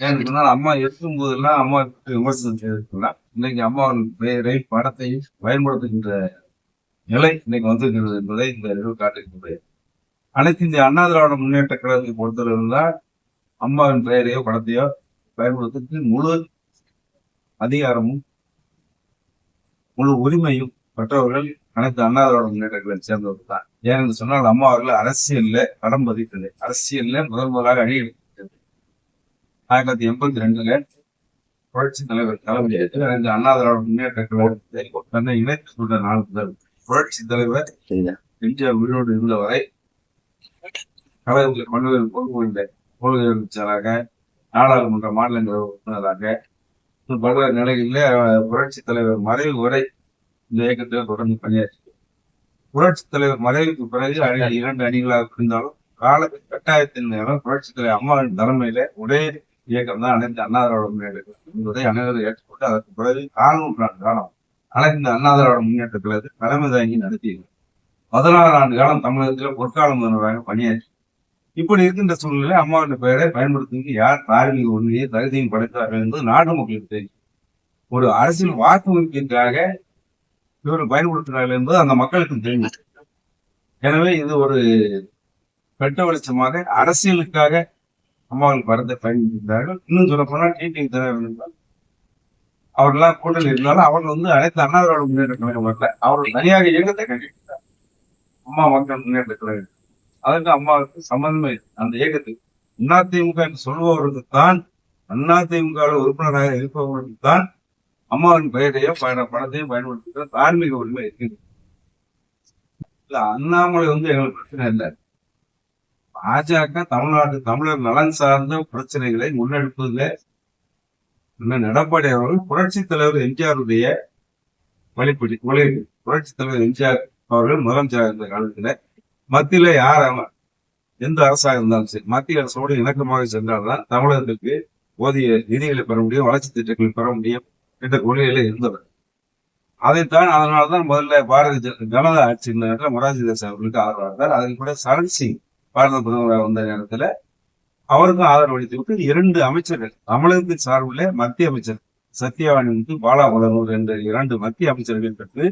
ஏன்னு அம்மா இருக்கும் போதெல்லாம் அம்மா விமர்சனம் செய்திருக்கலாம் இன்னைக்கு அம்மாவின் பெயரை படத்தை பயன்படுத்துகின்ற நிலை இன்னைக்கு வந்திருக்கிறது என்பதை இந்த நிகழ்வு காட்டுகின்றது. அனைத்து இந்திய அண்ணா திராவிட முன்னேற்ற கழகத்தை பொறுத்தவரை தான் அம்மாவின் பெயரையோ படத்தையோ பயன்படுத்துறதுக்கு முழு அதிகாரமும் முழு உரிமையும் பெற்றவர்கள் அனைத்து அண்ணா திராவிட முன்னேற்ற கழகத்தை சேர்ந்தவர்கள் தான் ஏனென்று சொன்னால் அம்மா அவர்கள் அரசியல்ல படம் பதித்தது. அரசியல்ல முதல் முதலாக அணி ஆயிரத்தி தொள்ளாயிரத்தி எண்பத்தி ரெண்டுல புரட்சி தலைவர் தலைமையில் அனைத்து அண்ணா திராவிட முன்னேற்ற தன்னை இணைத்து கொண்ட நாள் முதல் புரட்சி தலைவர் எம்ஜிஆர் உயிரோடு இருந்த வரை கழகத்தில் பல்வேறு பொறுப்புகளில் அமைச்சராக நாடாளுமன்ற மாநிலங்கள உறுப்பினராக பல்வேறு நிலைகளில் புரட்சி தலைவர் மறைவு வரை இந்த இயக்கத்தில் தொடர்ந்து பணியாற்றி புரட்சி தலைவர் மறைவுக்கு பிறகு அணி இரண்டு அணிகளாக பிரிந்தாலும் கால கட்டாயத்தின் நேரம் புரட்சி தலைவர் அம்மாவின் தலைமையில ஒரே இயக்கம் தான் அனைத்து அண்ணா திராவிட முன்னேற்ற என்பதை அனைவரும் ஏற்றுக்கொண்டு அதற்கு பிறகு காணும் காலம். அனைத்து இந்த திராவிட முன்னேற்ற கழகத்தை தலைமை தாங்கி நடத்தியது. பதினாறு ஆண்டு காலம் தமிழகத்தில் பொற்காலம் முதல்வராக பணியாற்றி. இப்படி இருக்கின்ற சூழ்நிலை அம்மாவின் பெயரை பயன்படுத்துவதற்கு யார் தார்மீக உண்மையை தகுதியும் படைத்தார்கள் என்பது நாட்டு மக்களுக்கு தெரியும். ஒரு அரசியல் வாக்கு இவர் பயன்படுத்துகிறார்கள் என்பது அந்த மக்களுக்கு தெரியும். எனவே இது ஒரு வெட்ட வெளிச்சமாக அரசியலுக்காக அம்மாவுக்கு படத்தை பயன்படுத்துகிறார்கள் இன்னும் சொல்ல போனால் டிடிவி தலைவர் அவர்கள்லாம் கூட்டணி இருந்தாலும் அவர்கள் வந்து அனைத்து அண்ணாதிராவிட முன்னேற்ற கழகம் வரல. அவர்கள் தனியாக இயக்கத்தை கண்டிப்பார் அம்மா மக்கள் முன்னேற்ற கழகம் அதற்கு அம்மாவுக்கு சம்பந்தமே இல்லை. அந்த இயக்கத்துக்கு அதிமுக என்று சொல்பவர்களுக்கு தான் அதிமுக உறுப்பினராக இருப்பவர்களுக்கு தான் அம்மாவின் பெயரையோ பயண பணத்தையும் பயன்படுத்துகிற தார்மீக உரிமை இருக்குது இல்ல அண்ணாமலை வந்து எங்களுக்கு பிரச்சனை இல்லை. பாஜக தமிழ்நாடு தமிழர் நலன் சார்ந்த பிரச்சனைகளை முன்னெடுப்பதில் அண்ணன் எடப்பாடி அவர்கள் புரட்சி தலைவர் எம்ஜிஆருடைய வழிபடி வழி புரட்சி தலைவர் எம்ஜிஆர் அவர்கள் முதலமைச்சராக இருந்த காலத்துல மத்தியில யார் அவன் எந்த அரசாக இருந்தாலும் சரி மத்திய அரசோடு இணக்கமாக சென்றால்தான் தமிழர்களுக்கு போதிய நிதிகளை பெற முடியும் வளர்ச்சி திட்டங்களை பெற முடியும் என்ற கொள்கையில இருந்தவர். அதைத்தான் அதனால்தான் முதல்ல பாரதிய ஜனதா ஆட்சி நேரத்தில் மொராஜி தேசாய் அவர்களுக்கு ஆதரவாக இருந்தார் அதன் கூட சரண் சிங் பாரத பிரதமராக வந்த நேரத்துல அவருக்கும் ஆதரவு அளித்து விட்டு இரண்டு அமைச்சர்கள் தமிழகத்தின் சார்பில் மத்திய அமைச்சர் சத்யவாணி முத்து பாலா முதல்வர் என்ற இரண்டு மத்திய அமைச்சர்கள் பெற்று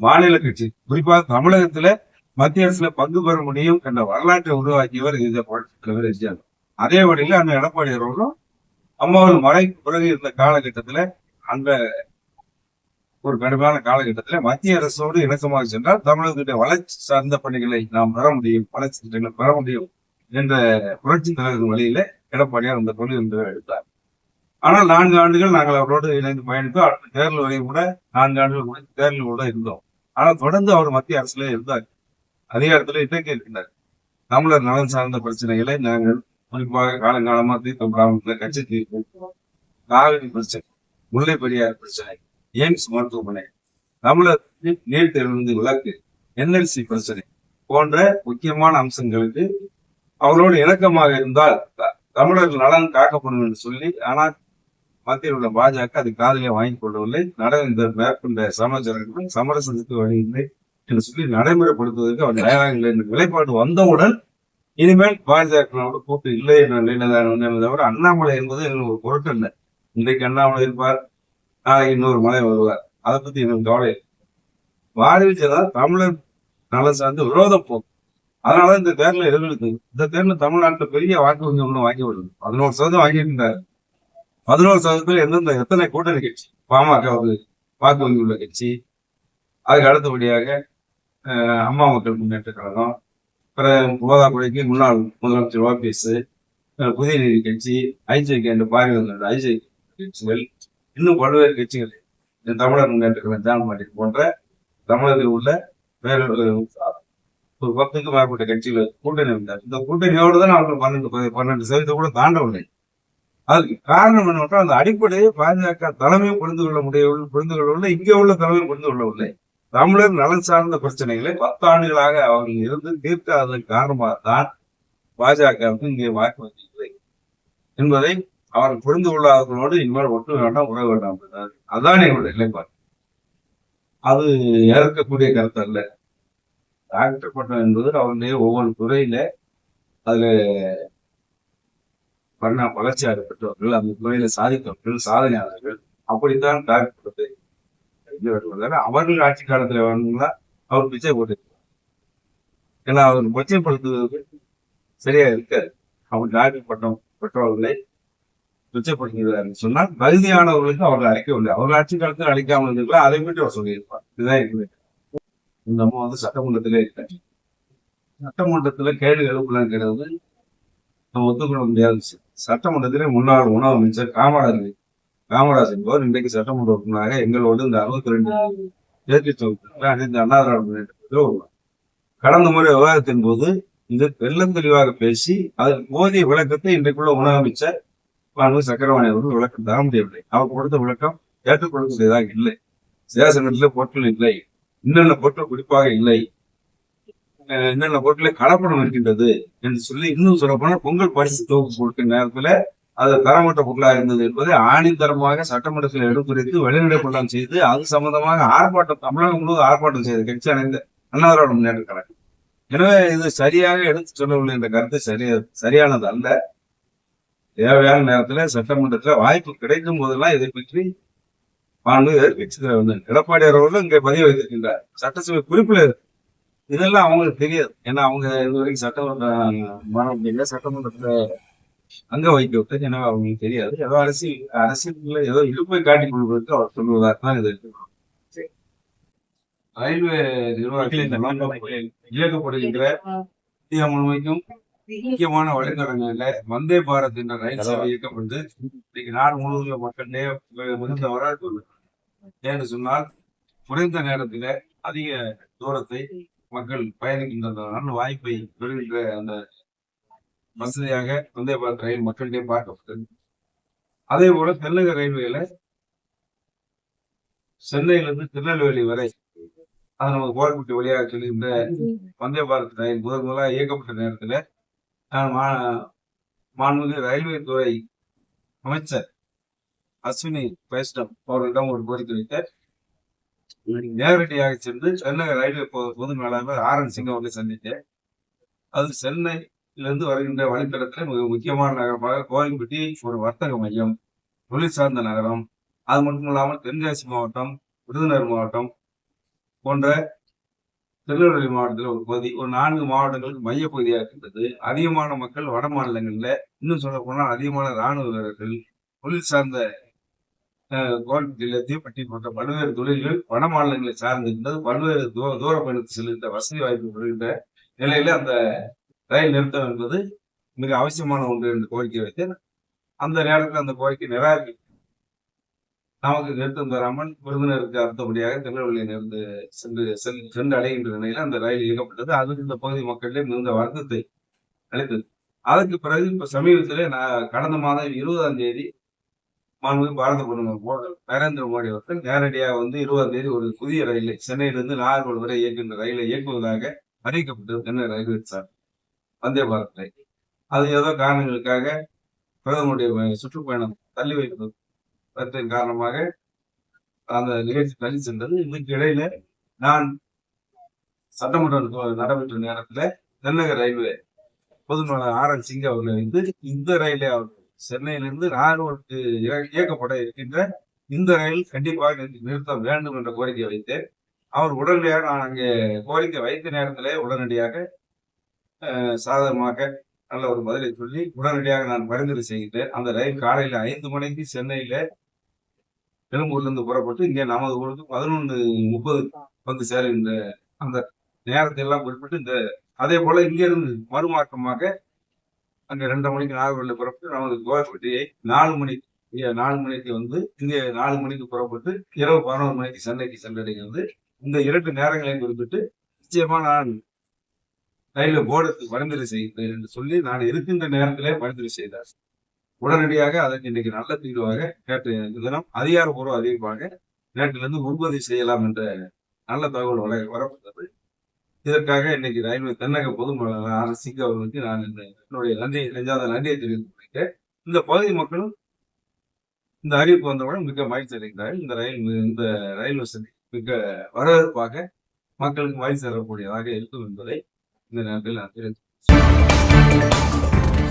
மாநில கட்சி குறிப்பாக தமிழகத்துல மத்திய அரசுல பங்கு பெற முடியும் என்ற வரலாற்றை உருவாக்கியவர் இந்த புரட்சி அதே வழியில அந்த எடப்பாடி அவர்களும் அம்மாவின் மறைக்கு பிறகு இருந்த காலகட்டத்துல அந்த ஒரு கடுமையான காலகட்டத்துல மத்திய அரசோடு இணக்கமாக சென்றால் தமிழகத்துடைய வளர்ச்சி சார்ந்த பணிகளை நாம் பெற முடியும் வளர்ச்சி திட்டங்களை பெற முடியும் என்ற புரட்சி தலைவர்கள் வழியில எடப்பாடியார் அந்த தொழில் என்று எடுத்தார். ஆனால் நான்கு ஆண்டுகள் நாங்கள் அவரோடு இணைந்து பயணித்தோம். அடுத்த தேர்தல் வரை கூட நான்கு ஆண்டுகள் கூட தேர்தல் கூட இருந்தோம். ஆனால் தொடர்ந்து அவர் மத்திய அரசுல இருந்தார். அதிகாரத்தில் இன்றைக்கு இருக்கின்றார். தமிழர் நலன் சார்ந்த பிரச்சனைகளை நாங்கள் குறிப்பாக காலங்காலமா தீர்த்த கட்சி தீர்ப்பு காவிரி பிரச்சனை முல்லை பெரியார் பிரச்சனை எய்ம்ஸ் மருத்துவமனை. தமிழர் நீட் தேர்விலிருந்து விலக்கு என்எல்சி பிரச்சனை போன்ற முக்கியமான அம்சங்களுக்கு அவர்களோடு இணக்கமாக இருந்தால் தமிழர்கள் நலன் காக்கப்படும் என்று சொல்லி ஆனால் மத்தியில் உள்ள பாஜக அது காதலியை வாங்கிக் கொள்ளவில்லை. நடந்த மேற்கொண்ட சமாச்சாரங்கள் சமரசத்துக்கு வழியில்லை என்று சொல்லி நடைமுறைப்படுத்துவதற்கு அவர் தயாராக இல்லை என்ற நிலைப்பாடு வந்தவுடன் இனிமேல் பாஜகவோட கூட்டு இல்லை என்ற நிலையில தான் தவிர அண்ணாமலை என்பது எங்களுக்கு ஒரு பொருட்டு இல்லை இன்றைக்கு அண்ணாமலை இருப்பார் நாளைக்கு இன்னொரு மலை வருவார். அதை பத்தி எனக்கு கவலை இல்லை. தமிழர் நலன் சார்ந்து விரோத போகும். அதனால இந்த தேர்தல் எதிர்த்து இந்த தேர்தல் தமிழ்நாட்டுல பெரிய வாக்கு வங்கி ஒண்ணு வாங்கி விடுது பதினோரு சதவீதம் வாங்கியிருந்தார். பதினோரு சதவீதத்தில் எந்தெந்த எத்தனை கூட்டணி கட்சி? பாமக ஒரு வாக்கு வங்கி உள்ள கட்சி. அதுக்கு அடுத்தபடியாக அம்மா மக்கள் முன்னேற்ற கழகம் பிற போதாக்குடிக்கு முன்னாள் முதலமைச்சர் ஓபிஎஸ் புதிய நீதி கட்சி ஐஜேகே என்ற பாரிவந்த ஐஜேகே கட்சிகள் இன்னும் பல்வேறு கட்சிகள் இந்த தமிழர் முன்னேற்ற கழகம் மாட்டி போன்ற தமிழர்கள் உள்ள வேறு ஒரு பத்துக்கும் மேற்பட்ட கட்சிகள் கூட்டணி வந்தார் இந்த கூட்டணியோடு தான் அவர்கள் பன்னெண்டு பதி- பன்னெண்டு சதவீதம் கூட தாண்டவில்லை. அதுக்கு காரணம் என்னவென்றால் அந்த அடிப்படையை பாஜக தலைமையும் புரிந்து கொள்ள முடியவில்லை புரிந்து கொள்ளவில்லை இங்கே உள்ள தலைமையும் புரிந்து கொள்ளவில்லை. தமிழர் நலன் சார்ந்த பிரச்சனைகளை பத்தாண்டுகளாக அவர்கள் இருந்து தீர்க்காததன் காரணமாக தான் பாஜகவுக்கு இங்கே வாக்கு வந்திருக்கிறது என்பதை அவர்கள் புரிந்து கொள்ளாதவர்களோடு இனிமேல் ஒட்டு வேண்டாம் உறவு வேண்டாம் என்றார். அதான் எங்களுடைய நிலைப்பாடு. அது ஏற்கக்கூடிய கருத்து அல்ல. டாக்டர் பட்டம் என்பது அவருடைய ஒவ்வொரு துறையில அதுல பரிணாம வளர்ச்சியாக பெற்றவர்கள் அந்த துறையில சாதித்தவர்கள் சாதனையாளர்கள் அப்படித்தான் டாக்டர் அவர்கள் ஆட்சி காலத்துல வேணும்னா அவர் பிச்சை போட்டிருக்கிறார் ஏன்னா அவர் கொச்சைப்படுத்துவதற்கு சரியா இருக்காது. அவர் டாக்டர் பட்டம் பெற்றவர்களை கொச்சைப்படுத்துகிறார் சொன்னால் தகுதியானவர்களுக்கு அவர்கள் அழைக்கவில்லை அவர்கள் ஆட்சி காலத்தில் அழைக்காமல் இருந்திருக்கலாம் அதை மட்டும் அவர் சொல்லியிருப்பார். இதுதான் எனக்கு இந்த அம்மா வந்து சட்டமன்றத்திலே இருக்காங்க சட்டமன்றத்துல கேள்வி எழுப்புலாம் கிடையாது நம்ம ஒத்துக்கொள்ள முடியாது. சட்டமன்றத்திலே முன்னாள் உணவு அமைச்சர் காமராஜர் காமராஜ் என்பவர் இன்றைக்கு சட்டமன்ற உறுப்பினராக எங்களோடு இந்த அறுபத்தி ரெண்டு இயற்கை தொகுப்பில் அனைத்து அண்ணா திராவிட கடந்த முறை விவாதத்தின் போது இந்த வெள்ளம் தெளிவாக பேசி அதற்கு போதிய விளக்கத்தை இன்றைக்குள்ள உணவு அமைச்சர் மாண்பு சக்கரவாணி அவர்கள் விளக்கம் தர முடியவில்லை அவர் கொடுத்த விளக்கம் ஏற்றுக்கொள்ளக்கூடியதாக இல்லை. சேசனத்தில் பொருட்கள் இல்லை. இன்னென்ன பொருட்கள் குறிப்பாக இல்லை. அஹ் என்னென்ன பொருட்களை கலப்படம் இருக்கின்றது என்று சொல்லி இன்னும் சொல்ல போனால் பொங்கல் பரிசு தொகுப்பு கொடுக்கிற நேரத்துல அது தரமற்ற பொருளாக இருந்தது என்பதை ஆணித்தரமாக சட்டமன்றத்தில் எடுத்துரைத்து வெளிநடப்படம் செய்து அது சம்பந்தமாக ஆர்ப்பாட்டம் தமிழகம் முழுவதும் ஆர்ப்பாட்டம் செய்த கட்சி அணைந்த அண்ணாதிராவிட முன்னேற்ற கழகம் எனவே இது சரியாக எடுத்து சொல்லவில்லை என்ற கருத்து சரி சரியானது அல்ல. தேவையான நேரத்துல சட்டமன்றத்துல வாய்ப்பு கிடைக்கும் போதெல்லாம் இதை பற்றி மாண்பு எதிர்கட்சியில் வந்து அவர்களும் இங்கே பதிவு வைத்திருக்கின்றார். சட்டசபை குறிப்பில் இதெல்லாம் அவங்களுக்கு தெரியாது. ஏன்னா அவங்க இது வரைக்கும் சட்டமன்ற இல்லை சட்டமன்றத்துல அங்க வைக்க விட்டது. எனவே அவங்களுக்கு தெரியாது. ஏதோ அரசியல் அரசியல் ஏதோ இழுப்பை காட்டிக் கொள்வதற்கு அவர் சொல்வதாக தான் இது இருக்கு. ரயில்வே நிர்வாகத்தில் இயக்கப்படுகின்ற இந்தியா முழுமைக்கும் முக்கியமான வழித்தடங்கள்ல வந்தே பாரத் என்ற ரயில் சேவை இயக்கப்பட்டு இன்னைக்கு நாடு முழுவதும் மக்களிடையே மிகுந்த வரவேற்பு. ஏன்னு சொன்னால் குறைந்த நேரத்தில அதிக தூரத்தை மக்கள் பயணிக்கின்றதான வாய்ப்பை பெறுகின்ற அந்த வசதியாக வந்தே பாரத் ரயில் மக்களிடையே பார்க்கப்பட்டது. அதே போல தென்னக ரயில்வேல சென்னையிலிருந்து திருநெல்வேலி வரை அது நமக்கு கோரக்குட்டி வழியாக செல்கின்ற வந்தே பாரத் ரயில் முதல் முதலாக இயக்கப்பட்ட நேரத்துல மாண்புமிகு ரயில்வே துறை அமைச்சர் அஸ்வினி வைஷ்ணவ் அவர்களிடம் ஒரு கோரிக்கை வைத்தார் நேரடியாக சென்று சென்னை ரயில்வே பொது மேலாளர் ஆர் என் சிங் அவர்களை சந்தித்தேன். அது சென்னையிலிருந்து வருகின்ற வழித்தடத்தில் மிக முக்கியமான நகரமாக கோயம்பட்டி ஒரு வர்த்தக மையம் தொழில் சார்ந்த நகரம் அது மட்டும் இல்லாமல் தென்காசி மாவட்டம் விருதுநகர் மாவட்டம் போன்ற திருநெல்வேலி மாவட்டத்தில் ஒரு பகுதி ஒரு நான்கு மாவட்டங்களுக்கு மையப்பகுதியாக இருக்கின்றது. அதிகமான மக்கள் வட மாநிலங்களில் இன்னும் சொல்ல போனால் அதிகமான இராணுவ வீரர்கள் தொழில் சார்ந்த அஹ், கோயம்புத்தூர்ல போன்ற பல்வேறு தொழில்கள் வட மாநிலங்களை சார்ந்து பல்வேறு தூர தூர பயணத்தை செல்கின்ற வசதி வாய்ப்பு பெறுகின்ற நிலையில அந்த ரயில் நிறுத்தம் என்பது மிக அவசியமான ஒன்று என்று கோரிக்கை வைத்தேன். அந்த நேரத்தில் அந்த கோரிக்கை நிராகரி நமக்கு எடுத்து தராமல் விருந்தினருக்கு அடுத்தபடியாக திருநெல்வேலியில் இருந்து சென்று சென்று அடைகின்ற நிலையில் அந்த ரயில் இயக்கப்பட்டது. அது இந்த பகுதி மக்களிடையே மிகுந்த வருத்தத்தை அளித்தது. அதற்கு பிறகு இப்ப சமீபத்திலே நான் கடந்த மாதம் இருபதாம் தேதி மாண்பு பாரத பிரதமர் நரேந்திர மோடி அவர்கள் நேரடியாக வந்து இருபதாம் தேதி ஒரு புதிய ரயிலை சென்னையிலிருந்து நாகர்கோவில் வரை இயக்குகின்ற ரயிலை இயக்குவதாக அறிவிக்கப்பட்டது. சென்னை ரயில்வே சார் வந்தே பாரத் ரயில். அது ஏதோ காரணங்களுக்காக பிரதமருடைய சுற்றுப்பயணம் தள்ளி வைப்பது அதன் காரணமாக அந்த நிகழ்ச்சி தள்ளி சென்றது. இதுக்கு இடையில நான் சட்டமன்றம் நடைபெற்ற நேரத்துல தென்னக ரயில்வே பொதுமக்கள் ஆர் என் சிங் அவர்கள் வந்து இந்த ரயிலே அவர் சென்னையிலிருந்து நாகர்கோவிலுக்கு இய- இயக்கப்பட இருக்கின்ற இந்த ரயில் கண்டிப்பாக நிறுத்த வேண்டும் என்ற கோரிக்கை வைத்தேன். அவர் உடனடியாக நான் அங்கே கோரிக்கை வைத்த நேரத்திலே உடனடியாக சாதகமாக நல்ல ஒரு பதிலை சொல்லி உடனடியாக நான் பரிந்துரை செய்கின்றேன். அந்த ரயில் காலையில ஐந்து மணிக்கு சென்னையில எழும்பூர்ல இருந்து புறப்பட்டு இங்கே நமது ஊருக்கு பதினொன்று முப்பது வந்து சேருகின்ற அந்த நேரத்தை எல்லாம் குறிப்பிட்டு இந்த அதே போல இங்கிருந்து மறுமாற்றமாக அங்க ரெண்டு மணிக்கு நாகர்கோவில் புறப்பட்டு நமது கோவைப்பட்டியை நாலு மணிக்கு நாலு மணிக்கு வந்து இங்கே நாலு மணிக்கு புறப்பட்டு இரவு பதினொரு மணிக்கு சென்னைக்கு சென்றடைகிறது. இந்த இரண்டு நேரங்களையும் குறிப்பிட்டு நிச்சயமா நான் ரயில்வே போர்டுக்கு பரிந்துரை செய்கிறேன் என்று சொல்லி நான் இருக்கின்ற நேரத்திலே பரிந்துரை செய்தார். உடனடியாக அதற்கு இன்னைக்கு நல்ல தீர்வாக நேற்று தினம் அதிகாரப்பூர்வ அறிவிப்பாக நேற்றிலிருந்து முன்பதிவு செய்யலாம் என்ற நல்ல தகவல் வர வரப்பட்டது. இதற்காக இன்னைக்கு ரயில்வே தென்னக பொதுமக்கள் அரசுக்கு அவர்களுக்கு நான் என்னுடைய நன்றி நெஞ்சாத நன்றியை தெரிவித்துக் கொள்கிறேன். இந்த பகுதி மக்களும் இந்த அறிவிப்பு வந்தவுடன் மிக மகிழ்ச்சி அடைகிறார்கள். இந்த ரயில் இந்த ரயில் வசதி மிக வரவேற்பாக மக்களுக்கு மகிழ்ச்சி தரக்கூடியதாக இருக்கும் என்பதை இந்த நேரத்தில் நான் தெரிவித்துக்